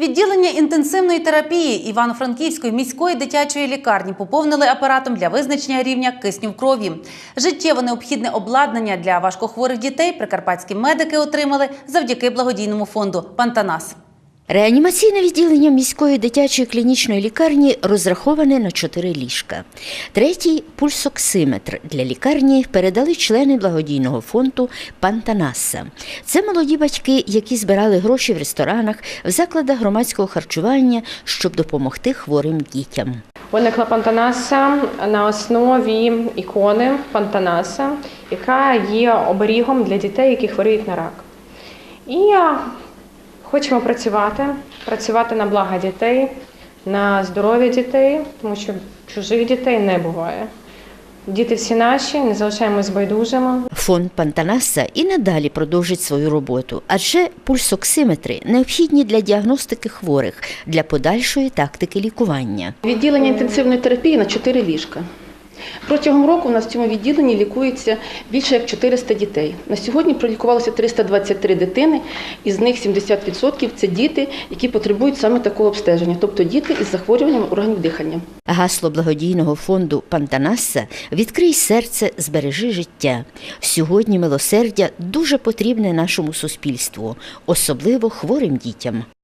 Відділення інтенсивної терапії Івано-Франківської міської дитячої лікарні поповнили апаратом для визначення рівня кисню в крові. Життєво необхідне обладнання для важкохворих дітей прикарпатські медики отримали завдяки благодійному фонду Пантанас. Реанімаційне відділення міської дитячої клінічної лікарні розраховане на чотири ліжка. Третій пульсоксиметр для лікарні передали члени благодійного фонду Пантанаса. Це молоді батьки, які збирали гроші в ресторанах, в закладах громадського харчування, щоб допомогти хворим дітям. Виникла Пантанаса на основі ікони Пантанаса, яка є оберігом для дітей, які хворіють на рак. І хочемо працювати, працювати на благо дітей, на здоров'я дітей, тому що чужих дітей не буває. Діти всі наші, не залишаємось байдужими. Фонд Пантанаса і надалі продовжить свою роботу, адже пульсоксиметри необхідні для діагностики хворих, для подальшої тактики лікування. Відділення інтенсивної терапії на 4 ліжка. Протягом року у нас в цьому відділенні лікується більше як 400 дітей. На сьогодні пролікувалося 323 дитини, із них 70% це діти, які потребують саме такого обстеження, тобто діти із захворюванням органів дихання. Гасло благодійного фонду Пантанаса Відкрий серце, збережи життя. Сьогодні милосердя дуже потрібне нашому суспільству, особливо хворим дітям.